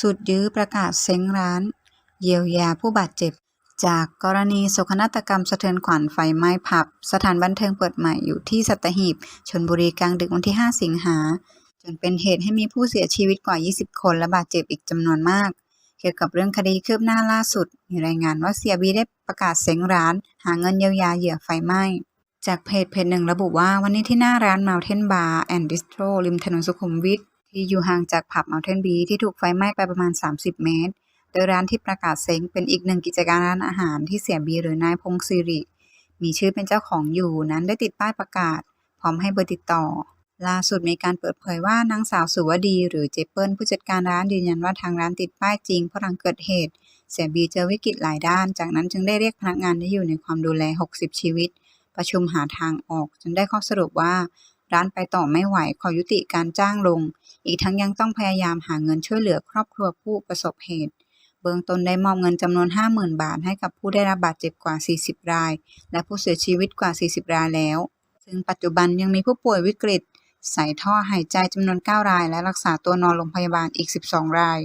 สุดยื้อประกาศเซ้งร้าน เยียวยาผู้บาดเจ็บ จากกรณีโศกนาฏกรรมสะเทือนขวัญไฟไหม้ผับ สถานบันเทิงเปิดใหม่อยู่ที่สัตหีบชลบุรีกลางดึกวันที่ 5 สิงหา จนเป็นเหตุให้มีผู้เสียชีวิตกว่า 20 คนและบาดเจ็บอีกจำนวนมาก เกี่ยวกับเรื่องคดีคืบหน้าล่าสุด มีรายงานว่าเสียบีได้ประกาศเซ้งร้าน หาเงินเยียวยาเหยื่อไฟไหม้จากเพจเพจหนึ่งระบุว่าวันนี้ที่หน้าร้าน Mountain Bar and Bistro ริมถนนสุขุมวิท ที่อยู่ห่างจากผับ Mountain Bee ที่ถูกไฟไหม้ไปประมาณ 30 เมตร โดยร้านที่ประกาศเซ้งเป็นอีกหนึ่งกิจการร้านอาหารที่เสียบีหรือนายพงศิริ มีชื่อเป็นเจ้าของอยู่นั้นได้ติดป้ายประกาศ พร้อมให้เบอร์ติดต่อ ล่าสุดมีการเปิดเผยว่านางสาวสุวดี หรือเจเปิลผู้จัดการร้านยืนยันว่าทางร้านติดป้ายจริงเพราะหลังเกิดเหตุ เสียบีเจอวิกฤตหลายด้าน จากนั้นจึงได้เรียกพนักงานที่อยู่ในความดูแล 60 ชีวิต ประชุมหาทางออกจนได้ข้อสรุปว่า ร้านไปต่อไม่ไหวขอยุติการจ้างลง อีกทั้งยังต้องพยายามหาเงินช่วยเหลือครอบครัวผู้ประสบเหตุ เบื้องต้นได้มอบเงินจำนวน 50,000 บาทให้กับผู้ได้รับบาดเจ็บกว่า 40 ราย และผู้เสียชีวิตกว่า 40 รายแล้ว ซึ่งปัจจุบันยังมีผู้ป่วยวิกฤต ใส่ท่อหายใจจำนวน 9 ราย และรักษาตัวนอนโรงพยาบาลอีก 12 ราย